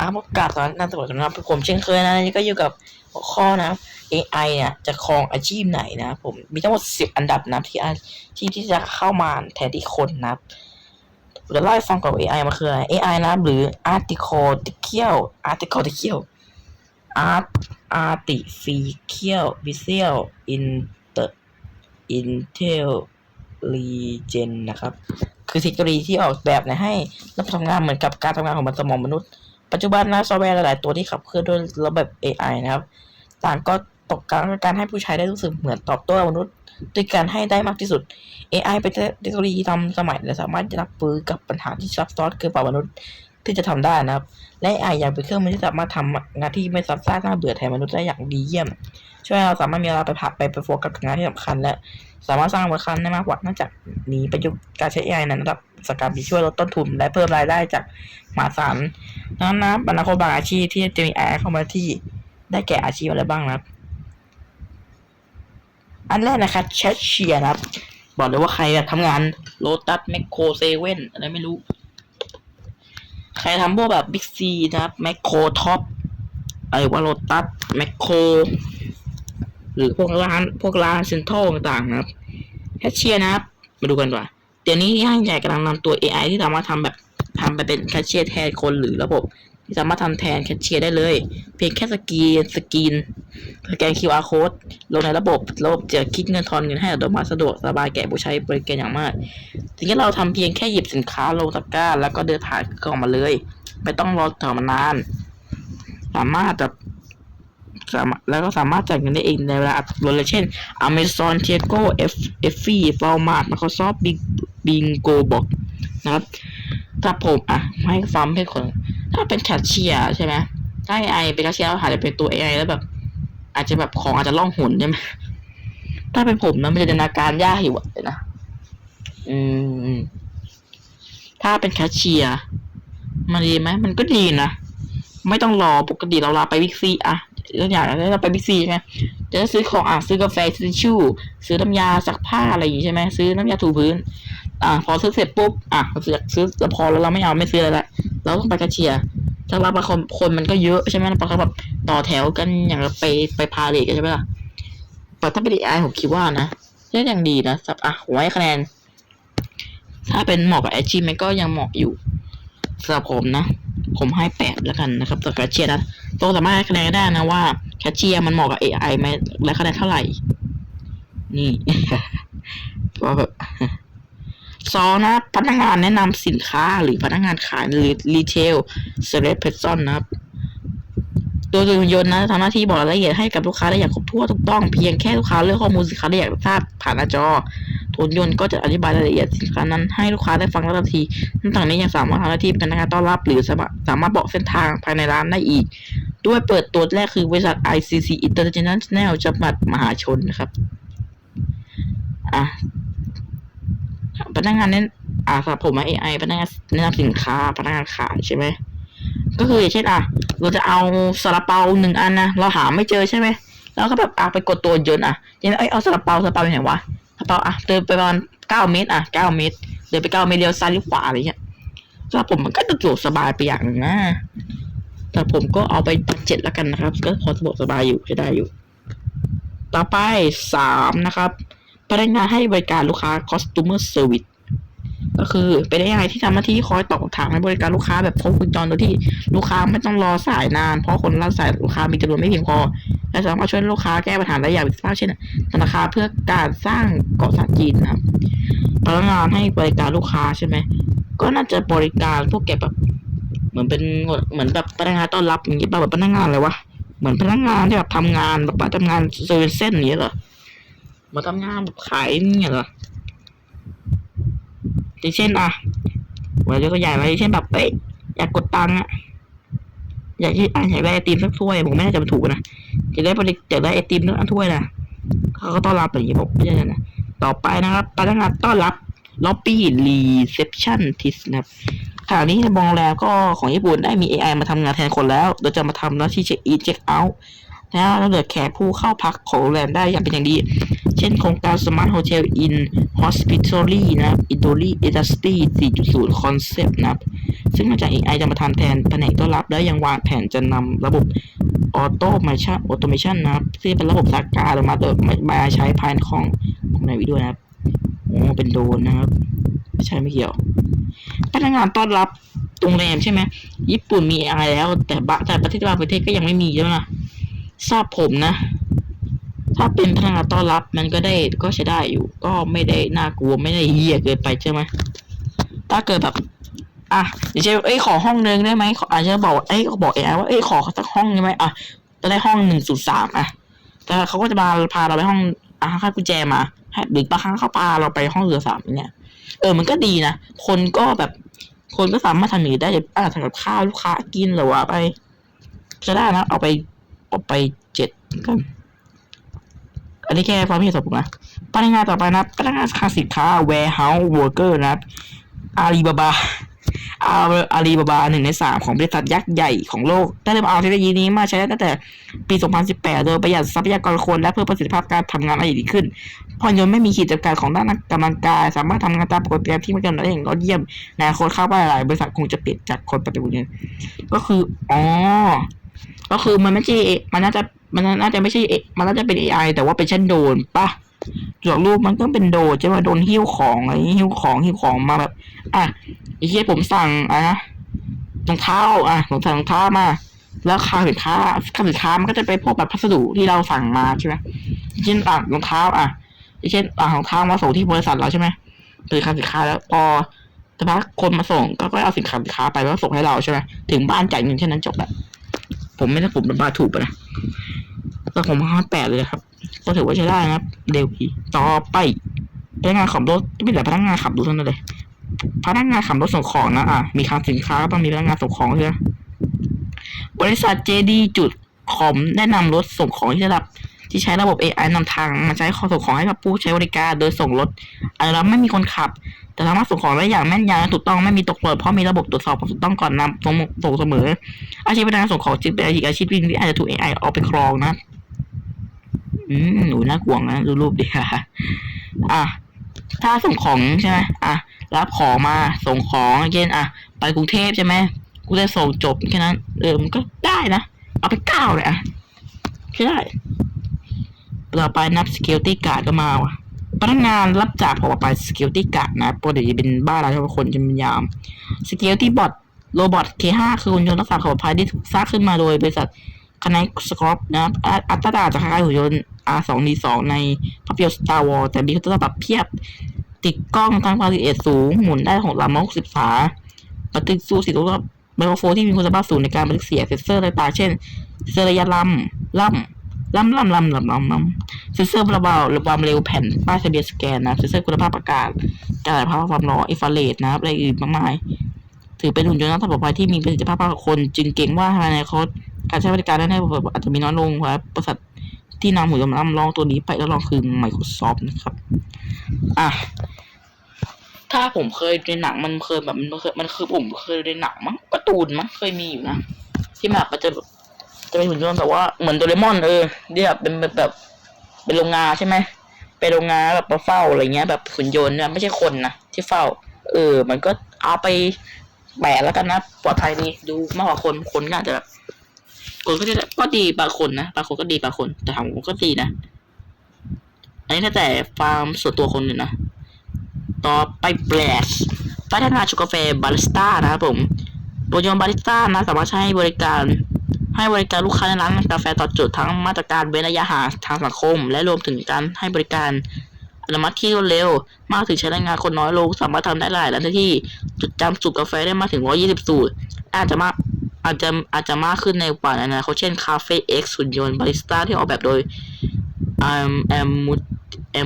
ครับโอกาสตอนนั้นตำรวจนะครับผมเช่นเคยนะนี่ก็อยู่กับหัวข้อนะ AI เนี่ยจะครองอาชีพไหนนะผมมีทั้งหมดสิบอันดับนับที่อาชีพที่จะเข้ามาแทนที่คนนะครับผมจะเล่าให้ฟังก่อนว่า AI มันคืออะไร AI นะหรือ artificial artificial art artificial visual inter intelligence นะครับ คือเทคโนโลยีที่ออกแบบเนี่ยให้ระบทำงานเหมือนกับการทำงานของสมองมนุษย์ ปัจจุบันนะซอฟต์แวร์หลาย ๆ ตัวที่ขับเคลื่อนด้วยระบบ AI นะครับ ต่างก็ตกกลางการให้ผู้ใช้ได้รู้สึกเหมือนตอบโต้มนุษย์ด้วยการให้ได้มากที่สุด AI เป็นเทคโนโลยีทำสมัยและสามารถรับมือกับปัญหาที่ซับซ้อนเกินกว่ามนุษย์ ที่จะทำได้นะครับ และ AI ยังเป็นเครื่องมือที่สามารถทำงานที่ไม่ซับซ้อนน่าเบื่อแทนมนุษย์ได้อย่างดีเยี่ยม ช่วยให้เราสามารถมีเวลาไปพักไปไปโฟกัสกับงานที่สำคัญ และสามารถสร้างมูลค่าได้มากกว่านอกจากนี้ประยุกต์การใช้ AI ในระดับสกาลที่ช่วยลดต้นทุน และเพิ่มรายได้จากมหาศาลดังนั้นนะอนาคตบางอาชีพที่จะมี AI เข้ามาที่ได้แก่อาชีพอะไรบ้างนะครับ อันแรกนะครับแชเชียนะครับ บอกเลยว่าใครแบบทำงานโ o ตัสแมคโครเซเว่นอะไรไม่รู้ ใครทำพวกแบบบิ๊กซีนะครับแมคโครท็อปอะไรว่าโ o ตัสแมคโครหรือพวกร้านพวกร้านเซ็นทรัลต่างๆนะครับแคชเชียร์นะครับ มาดูกันว่าเดี๋ยวนี้ห้างใหญ่กำลังนำตัว AI ที่สามารถทำแบบทำไปเป็นแคชเชียร์แทนคนหรือระบบ ที่สามารถทำแทนแคชเชียร์ได้เลย เพียงแค่สกีนสกีนสแกน QR code ลงในระบบระบบจะคิดเงินทอนเงินให้อัตโนมัติสะดวกสบายแก่ผู้ใช้บริการอย่างมากทีนี้เราทำเพียงแค่หยิบสินค้าลงตะกร้า แล้วก็เดินผ่านกล่องมาเลย ไม่ต้องรอแถวมานาน สามารถแบบสามารถแล้วก็สามารถจ่ายเงินได้เองในเวลาอัตโนมัติเช่น Amazon t e c o F f e Walmart Microsoft Bing Bingo บอกนะครับถ้าผมอะให้ฟังให้คน ถ้าเป็นแคชเชียร์ใช่ไหมถ้า AI เป็นแคชเชียร์อาจจะเป็นตัว AI แล้วแบบ อาจจะแบบของอาจจะล่องหนใช่ไหมถ้าเป็นผมนะมันจะดนนาการยากอยู่อะนะอืม ถ้าเป็นแคชเชียร์มันดีไหมมันก็ดีนะไม่ต้องรอปกติเราลาไปบิ๊กซีอะตัวอย่างเราไปบิ๊กซีใช่ไหมจะซื้อของอะซื้อกาแฟซื้อทิชชู่ซื้อน้ำยาซักผ้าอะไรอย่างงี้ใช่ไหมซื้อน้ำยาถูพื้น อะพอซื้อเสร็จปุ๊บอะซื้อซื้อแล้วพอแล้วเราไม่เอาไม่ซื้ออะไรละ เราต้องไปแคชเชียร์ถ้าว่าบาคนคนมันก็เยอะใช่ไหมบางคนแบบต่อแถวกันอย่างไปไปพาเลทกันใช่ไหมล่ะแต่ถ้าเป็นไอผมคิดว่านะก็ยังดีนะสับอะผมให้คะแนน ถ้าเป็นเหมาะกับแอาชีมันก็ยังเหมาะอยู่สำหรับผมนะ ผมให้แปดแล้วกันนะครับต่อแคชเชียร์นะต้องสามารถให้คะแนนได้นะว่าแคชเชียร์มันเหมาะกับ AI ไหมและคะแนนเท่าไหร่ นี่เพราะแบบ สองนะพนักงานแนะนำสินค้าหรือพนักงานขายหรือรีเทลเซเลบเพซอนนะครับตัวหุ่นยนต์นะทำหน้าที่บอกรายละเอียดให้กับลูกค้าได้อย่างครบถ้วนถูกต้องเพียงแค่ลูกค้าเลือกข้อมูลสินค้าได้อย่างทราบผ่านหน้าจอหุ่นยนต์ก็จะอธิบายรายละเอียดสินค้านั้นให้ลูกค้าได้ฟังทันทีนอกจากนี้ยังสามารถทำหน้าที่เป็นพนักงานต้อนรับ หรือสามารถสามารถบอกเส้นทางภายในร้านได้อีก ด้วยเปิดตัวแรกคือบริษัท ICC International จำกัดมหาชนนะครับอะ พนักงานเน้นอ่าสำหรับผมอะ AI พนักงานแนะนำสินค้าพนักงานขายใช่ไหมก็คืออย่างเช่นอะเราจะเอาซาลาเปาหนึ่งอันนะเราหาไม่เจอใช่ไหมแล้วก็แบบอะไปกดตัวยนอะยังเอ้ยเอาซาลาเปาซาลาเปาอยู่ไหนวะซาลาเปาอะเดินไปประมาณเก้าเมตรอะเก้าเมตรเดินไปเก้าเมตรเลี้ยวซ้ายหรือขวาอะไรเงี้ยสำหรับผมมันก็สะดวกสบายไปอย่างนึงนะแต่ผมก็เอาไปปัดเจ็ดแล้วกันนะครับ ก็พอสะดวกสบายอยู่ใช้ได้อยู่ ต่อไปสามนะครับ พนักงานให้บริการลูกค้า customer service ก็คือเป็น AI ที่ทำหน้าที่คอยตอบคำถามให้บริการลูกค้าแบบครบวงจรโดยที่ลูกค้าไม่ต้องรอสายนาน เพราะคนรับสายลูกค้ามีจำนวนไม่เพียงพอ และสามารถช่วยลูกค้าแก้ปัญหาได้อย่างมีประสิทธิภาพเช่นธนาคารเพื่อการสร้างเกาะสาจีนนะครับพนักงานให้บริการลูกค้าใช่ไหมก็น่าจะบริการพวกแกแบบเหมือนเป็นเหมือนแบบพนักงานต้อนรับอย่างนี้ป่ะแบบพนักงานอะไรวะเหมือนพนักงานที่แบบทำงานแบบทำงานเซอร์เส้นอย่างนี้เหรอ มาทำงานแบบขายเนี่ยเหรออย่างเช่นอะวันยกตัวอย่างอะไรเช่นแบบเอ้ยอยากกดตังค์อะอยากที่อะอยากได้ไอติมสักถ้วยผมไม่น่าจะถูกนะอยากได้บริอยากได้ไอติมสักถ้วยนะเขาก็ต้อนรับอย่างนี้ผมไม่ใช่นะต่อไปนะครับพนักงานต้อนรับล็อบบี้รีเซพชันทิสนะครับขณะนี้ในโรงแรมก็ของญี่ปุ่นได้มี AI มาทำงานแทนคนแล้ว โดยจะมาทำหน้าที่เช็คอินเช็คเอาท์แล้วเหลือแขกผู้เข้าพักของโรงแรมได้อย่างเป็นอย่างดี เช่นโครงการ Smart Hotel in Hospitality นะครับ Italy Industry 4.0 Concept นะครับ ซึ่งมาจาก AI จะมาทำแทนแผนกต้อนรับ และยังวางแผนจะนำระบบ Automation Automation นะครับซึ่งเป็นระบบสักการมาโดยมาใช้ภายในของของในวิดีโอนะครับโอ้เป็นโดนนะครับ ไม่ใช่ไม่เกี่ยวพนักงานต้อนรับโรงแรมใช่ไหมญี่ปุ่นมี AI แล้ว แต่บะแต่ประเทศบางประเทศก็ยังไม่มีใช่ไหมล่ะทราบผมนะ ถ้าเป็นพนักงานต้อนรับมันก็ได้ก็ใช้ได้อยู่ ก็ไม่ได้น่ากลัวไม่ได้เหี้ยเกินไปใช่ไหมถ้าเกิดแบบ อะเดี๋ยวจะเอ้ยขอห้องนึงได้ไหมขออาจจะบอกเอ้ยบอกเอไอว่าเอ้ยขอสักห้องได้ไหมอะจะได้ห้องหนึ่งศูนย์สามอะ แต่เขาก็จะมาพาเราไปห้องอะให้กุญแจมาให้หรือบางครั้งเขาพาเราไปห้องเรือสามเงี้ยเออมันก็ดีนะคนก็แบบคนก็สามารถทำอย่างนี้ได้อ่าทำกับข้าวลูกค้ากินหรือว่าไป จะได้นะเอาไปเอาไปเจ็ดก็ อันนี้แค่ความเห็นส่วนผมนะพนักงานต่อไปนะพนักงานคลังสินค้า warehouse worker นะอาลีบาบาอาอาลีบาบาหนึ่งในสามของบริษัทยักษ์ใหญ่ของโลก ได้เริ่มเอาเทคโนโลยีนี้มาใช้ตั้งแต่ปี 2018 โดยประหยัดทรัพยากรคนและเพิ่มประสิทธิภาพการทำงานได้ดีขึ้นพรยนต์ไม่มีขีดจำกัดของด้านกำลังกาย สามารถทำงานตามปกรมที่ไม่กำหนดได้อย่างยอดเยี่ยมในอนาคตข้าวไปหลายบริษัทคงจะเปลี่ยนจากคนปฏิบัติงานก็คืออ๋อ ก็คือมันไม่ใช่มันน่าจะมันน่าจะไม่ใช่มันน่าจะเป็น AI แต่ว่าเป็นเช่นโดนปะจากรูปมันก็เป็นโดนใช่ไหมโดนหิ้วของอะไรหิ้วของหิ้วของมาแบบ อะไอ้เหี้ยผมสั่งอะรองเท้าอะผมสั่งรองเท้ามา แล้วค่าสินค้าค่าสินค้ามันก็จะเป็นพวกแบบพัสดุที่เราสั่งมาใช่ไหมเช่นอะรองเท้าอะอย่างเช่นอ่าของเท้ามาส่งที่บริษัทเราใช่ไหมเป็นสินค้าแล้วพอแต่พักคนมาส่งก็ก็เอาสินค้าสินค้าไปแล้วส่งให้เราใช่ไหมถึงบ้านจ่ายเงินแค่นั้นจบและ ผมไม่ได้ผมเป็นบาถูกนะแต่ผมห้าแปดเลยครับ ก็ถือว่าใช้ได้นะครับ เร็วดีต่อไปพนักงานขับรถไม่เป็นแต่พนักงานขับรถเท่านั้นเลยพนักงานขับรถส่งของนะอะมีคลังสินค้าก็ต้องมีพนักงานส่งของใช่ไหมบริษัท JD จุดคอมได้นำรถส่งของที่ระดับ ที่ใช้ระบบ AI นำทางมาใช้ขอส่งของให้กับผู้ใช้บริการ โดยส่งรถอาจจะไม่มีคนขับ แต่สามารถส่งของได้อย่างแม่นยำถูกต้องไม่มีตกหล่นเพราะมีระบบตรวจสอบความถูกต้องก่อนนำส่งส่งเสมอ อาชีพพนักงานส่งของจึงเป็นอาชีพอาชีพที่อาจจะถูก AI เอาไปครองนะ อืมหนูน่ากลัวนะดูรูปดิค่ะอะถ้าส่งของใช่ไหมอะรับของมาส่งของเช่นอะ ไปกรุงเทพใช่ไหมกูจะส่งจบแค่นั้นเออมันก็ได้นะเอาไปเก้าเลยอะใช่ได้ต่อไปนับ security guard ก็มาว่ะ พนักงานรับจากพอไป security guard นะปกติจะเป็นบ้านเราใช่ไหมคนจะเป็นยาม security bot โรบอท K5 คือหุ่นยนต์รักษาความปลอดภัยที่ถูกสร้างขึ้นมาโดยบริษัท Connect Scorp นะครับอัตราจะคล้ายๆหุ่นยนต์ R2D2 ในภาพยนตร์ Star Wars แต่มีคุณสมบัติเพียบติดกล้องทั้งความละเอียดสูง หมุนได้ของลำมกสิบศาบันทึกสู้สิตัวไมโครโฟนที่มีคุณภาพสูงในการบันทึกเสียงเซนเซอร์ต่างๆเช่นเซนเซอร์ระยะลำลำ ล้ำล้ำล้ำล้ำล้ำล้ำเซ็นเซอร์ระเบาระความเร็วแผ่นป้ายทะเบียนสแกนนะเซ็นเซอร์คุณภาพอากาศการถ่ายภาพความร้อนอิฟาเรดนะครับอะไรอื่นมากมาย ถือเป็นหุ่นยนต์นักปลอดภัยที่มีประสิทธิภาพมากกว่าคน จึงเก่งว่าภายในคตการใช้บริการด้านในอาจจะมีน้อยลงเพราะบริษัทที่นำหุ่นยนต์มาทดลองตัวนี้ไปแล้วลองคือ Microsoft นะครับอะถ้าผมเคยในหนังมันเคยแบบมันเคยมันคือผมเคยในหนังมั้งการ์ตูนมั้งเคยมีอยู่นะที่แบบมันจะ จะเป็นหุ่นยนต์แบบว่าเหมือนโดเรมอนเออที่แบบเป็นแบบแบบเป็นโรงงานใช่ไหมเป็นโรงงานแบบมาเฝ้าอะไรเงี้ยแบบหุ่นยนต์เนี่ยไม่ใช่คนนะที่เฝ้า เออ มันก็เอาไปแบกแล้วกันนะปลอดภัยดีดูมากกว่าคนคนก็อาจจะแบบคนก็จะก็ดีบางคนนะบางคนก็ดีบางคน แต่ถามผมก็ดีนะอันนี้แล้วแต่ฟาร์มส่วนตัวคนเลยนะต่อไปแบลชพัฒนาชูกาแฟบาริสต้านะครับผมโดยยนต์บาริสต้านะสามารถใช้บริการ ให้บริการลูกค้าในร้านกาแฟต่อจุดทั้งมาตรการเว้นระยะห่างทางสังคม และรวมถึงการให้บริการอนุมัติที่รวดเร็ว มากถึงใช้แรงงานคนน้อยลงสามารถทำได้หลายร้านที่ จุดจำสูตรกาแฟได้มากถึง 120 สูตร อาจจะมากอาจจะอาจจะมากขึ้นในป่านอนาคตเช่นคาเฟ่เอ็กซ์หุ่นยนต์บาริสต้าที่ออกแบบโดย um, m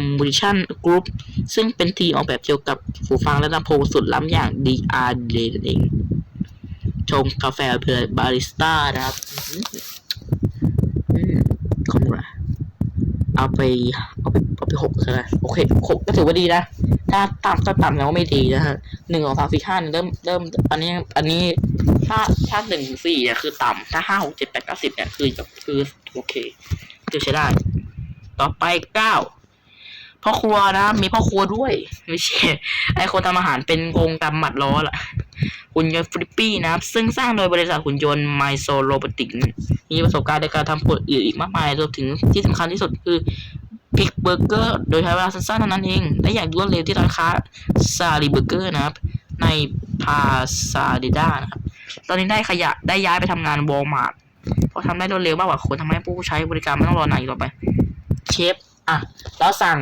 m m u l i t i o n Group ซึ่งเป็นทีมออกแบบเกี่ยวกับหูฟังและลำโพงสุดล้ำอย่าง DR เลยนั่นเอง ชมกาแฟเพื่อบาริสต้านะครับอืมคอมราเอาไปเอาไปเอาไปหกใช่ไหมโอเคหกก็ถือว่าดีนะ ถ้าต่ำถ้าต่ำแล้วไม่ดีนะฮะหนึ่งสองสามสี่ห้าเริ่มเริ่มอันนี้อันนี้ถ้าถ้าหนึ่งสี่เนี่ยคือต่ำถ้าห้าหกเจ็ดแปดเก้าสิบเนี่ยคือคือโอเคคือใช้ได้ ต่อไปเก้า พ่อครัวนะมีพ่อครัวด้วยไม่ใช่ไอคนทำอาหารเป็นองค์กำหมัดล้อล่ะหุ่นยนต์ฟลิปปี้นะครับ ซึ่งสร้างโดยบริษัทหุ่นยนต์ไมโซโรบอติกมีประสบการณ์ในการทำผลอื่นอีกมากมายรวมถึงที่สำคัญที่สุดคือพิกเบอร์เกอร์โดยใช้เวลาสั้นๆเท่านั้นเอง และอย่างรวดเร็วที่ร้านค้าซาลีเบอร์เกอร์นะครับ ในพาซาเดดานะครับ ตอนนี้ได้ขยะได้ย้ายไปทำงานวอลมาร์ทเพราะทำได้รวดเร็วมากกว่าคนทำให้ผู้ใช้บริการไม่ต้องรอนานอีกต่อไป เชฟอะ แล้วสั่ง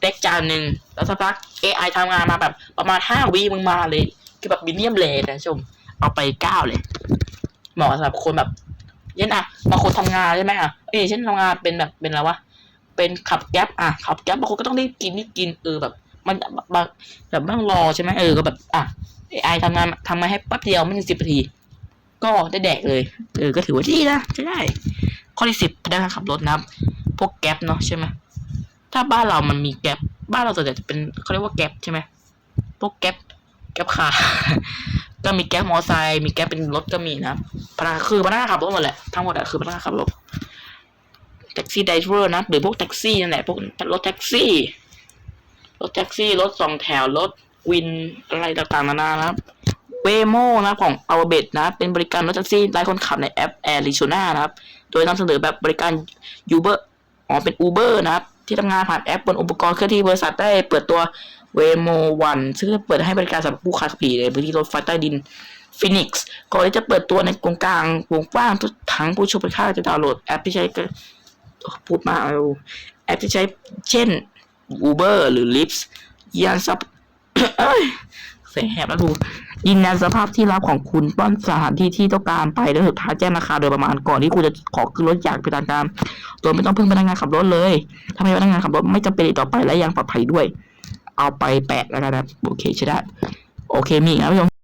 เต็กจานหนึ่งแล้วสักพัก AI ทำงานมาแบบประมาณห้าวิมึงมาเลย คือแบบมิเนียมเลนนะชม เอาไปเก้าเลยเหมาะสำหรับคนแบบเช่นอะบางคนทำงานใช่ไหมอะเอ้ยเช่นทำงานเป็นแบบเป็นอะไรวะเป็นขับแก๊ปอะขับแก๊ปบางคนก็ต้องรีบกินรีบกินเออแบบ มันบางแบบไม่ต้องรอใช่ไหมเออก็แบบอะ AI ทำงานทำมาให้แป๊บเดียวไม่ถึงสิบนาที ก็ได้แดกเลยเออก็ถือว่าดีนะใช้ได้ ข้อที่สิบพนักงานขับรถนะครับ พวกแก๊ปเนาะใช่ไหม ถ้าบ้านเรามันมีแก๊ปบ้านเราส่วนใหญ่จะเป็นเขาเรียกว่าแก๊ปใช่ไหมพวกแก๊ปแก๊ปคาร์ก็มีแก๊ปมอไซค์มีแก๊ปเป็นรถก็มีนะครับพนักคือพนักงานขับรถหมดแหละทั้งหมดอะคือพนักงานขับรถแท็กซี่ไดเวอร์นะหรือพวกแท็กซี่นั่นแหละพวกรถแท็กซี่ รถแท็กซี่ รถสองแถวรถวินอะไรต่างๆนานานะครับเวโมนะของอัลเบตนะ เป็นบริการรถแท็กซี่ไร้คนขับในแอปแอร์ลิชนานะครับ โดยนำเสนอแบบบริการ Uber อ๋อเป็น Uber นะครับ ที่ทำงานผ่านแอปบนอุปกรณ์เคลื่อนที่บริษัทได้เปิดตัวเวโมวันซึ่งเปิดให้บริการสำหรับผู้ขับขี่ในพื้นที่รถไฟใต้ดินฟินิกส์ก่อนที่จะเปิดตัวในวงกลางวงกว้างทุกทั้งผู้ชมไปค่าจะดาวน์โหลดแอปที่ใช้ก็พูดมาเอาแอปที่ใช้เช่น Uber หรือ Lyft ยานซับ เอ้ยเสียงแหบแล้วดูยืนยันสภาพที่รับของคุณป้อนสถานที่ที่ต้องการไปและสุดท้ายแจ้งราคาโดยประมาณก่อนที่คุณจะขอขึ้นรถอย่างเป็นทางการโดยไม่ต้องพึ่งพนักงานขับรถเลยถ้าไม่พนักงานขับรถไม่จำเป็นอีกต่อไปและยังปลอดภัยด้วย เอาไปแปะแล้วกันนะโอเคใช่ได้ โอเคมีอีกนะพี่ชม